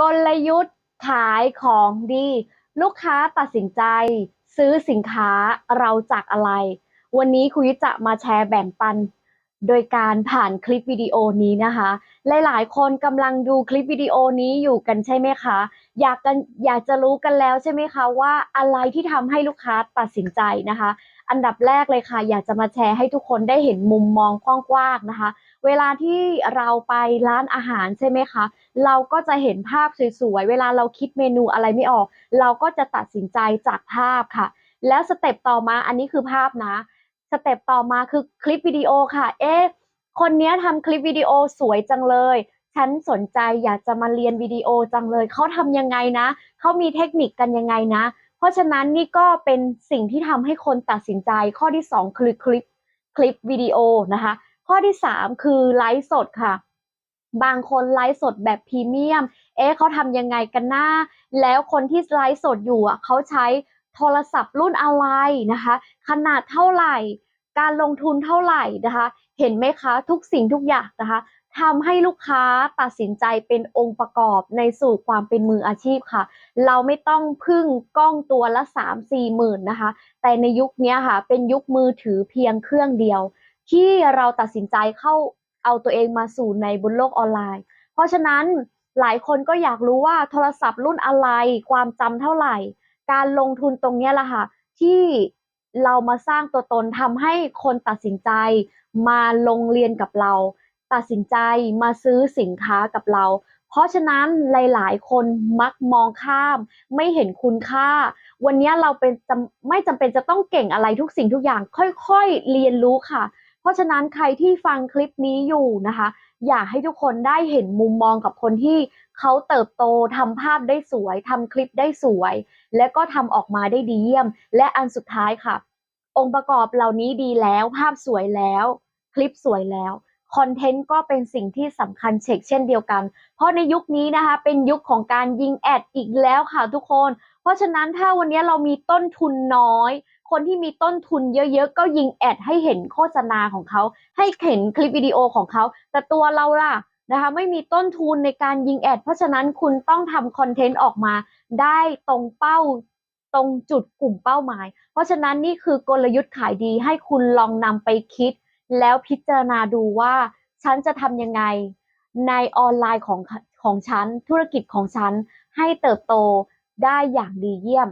กลยุทธ์ขายของดี ลูกค้าตัดสินใจ ซื้อสินค้าเราจากอะไร วันนี้คุยจะมาแชร์แบ่งปัน โดยการผ่านคลิปวิดีโอนี้นะคะ หลายๆ คนกำลังดูคลิปวิดีโอนี้อยู่กันใช่ไหมคะ อยากกันอยากจะรู้กันแล้วใช่ไหมคะว่าอะไรที่ทำให้ลูกค้าตัดสินใจนะคะ อันดับแรกเลยค่ะ อยากจะมาแชร์ให้ทุกคนได้เห็นมุมมองกว้างๆนะคะ เวลาที่เราไปร้านอาหารใช่ไหมคะ เราก็จะเห็นภาพสวยๆ เวลาเราคิดเมนูอะไรไม่ออก เราก็จะตัดสินใจจากภาพค่ะ แล้วสเต็ปต่อมาอันนี้คือภาพนะ เต็ปต่อมาคือคลิปวิดีโอค่ะ เอ๊ะคนเนี้ยทำคลิปวิดีโอสวยจังเลย ฉันสนใจอยากจะมาเรียนวิดีโอจังเลย เขาทำยังไงนะ เขามีเทคนิคกันยังไงนะ เพราะฉะนั้นนี่ก็เป็นสิ่งที่ทำให้คนตัดสินใจ ข้อที่ 2 คือคลิปคลิปวิดีโอนะคะ ข้อที่ 3 คือไลฟ์สดค่ะ บางคนไลฟ์สดแบบพรีเมียม เอ๊ะเขาทำยังไงกันหนะแล้วคนที่ไลฟ์สดอยู่อะเขาใช้โทรศัพท์รุ่นอะไรนะคะ ขนาดเท่าไหร่ การลงทุนเท่าไหร่นะคะ เห็นไหมคะทุกสิ่งทุกอย่างนะคะทำให้ลูกค้าตัดสินใจเป็นองค์ประกอบในสู่ความเป็นมืออาชีพค่ะ เราไม่ต้องพึ่งกล้องตัวละ 3 4หมื่นนะคะ แต่ในยุคนี้ค่ะ เป็นยุคมือถือเพียงเครื่องเดียว ที่เราตัดสินใจเข้าเอาตัวเองมาสู่ในบนโลกออนไลน์ เพราะฉะนั้นหลายคนก็อยากรู้ว่าโทรศัพท์รุ่นอะไร ความจำเท่าไหร่ การลงทุนตรงนี้ละค่ะ ที่ เรามาสร้างตัวตนทำให้คนตัดสินใจ มาลงเรียนกับเรา ตัดสินใจมาซื้อสินค้ากับเรา เพราะฉะนั้นหลาย ๆ คนมักมองข้าม ไม่เห็นคุณค่า วันนี้เราเป็นไม่จำเป็นจะต้องเก่งอะไรทุกสิ่งทุกอย่าง ค่อย ๆ เรียนรู้ค่ะ เพราะฉะนั้นใครที่ฟังคลิปนี้อยู่นะคะ อยากให้ทุกคนได้เห็นมุมมองกับคนที่เขาเติบโตทำภาพได้สวยทำคลิปได้สวย และก็ทำออกมาได้ดีเยี่ยม และอันสุดท้ายค่ะ องค์ประกอบเหล่านี้ดีแล้ว ภาพสวยแล้ว คลิปสวยแล้วคอนเทนต์ก็เป็นสิ่งที่สำคัญเช็คเช่นเดียวกัน เพราะในยุคนี้นะคะ เป็นยุคของการยิงแอดอีกแล้วค่ะทุกคน เพราะฉะนั้นถ้าวันนี้เรามีต้นทุนน้อย คนที่มีต้นทุนเยอะๆ ก็ยิงแอดให้เห็นโฆษณาของเขา ให้เห็นคลิปวิดีโอของเขา แต่ตัวเราล่ะนะคะไม่มีต้นทุนในการยิงแอด เพราะฉะนั้นคุณต้องทำคอนเทนต์ออกมาได้ตรงเป้าตรงจุดกลุ่มเป้าหมาย เพราะฉะนั้นนี่คือกลยุทธ์ขายดีให้คุณลองนำไปคิด แล้วพิจารณาดูว่า ฉันจะทำยังไงในออนไลน์ของของฉัน ธุรกิจของฉัน ให้เติบโตได้อย่างดีเยี่ยม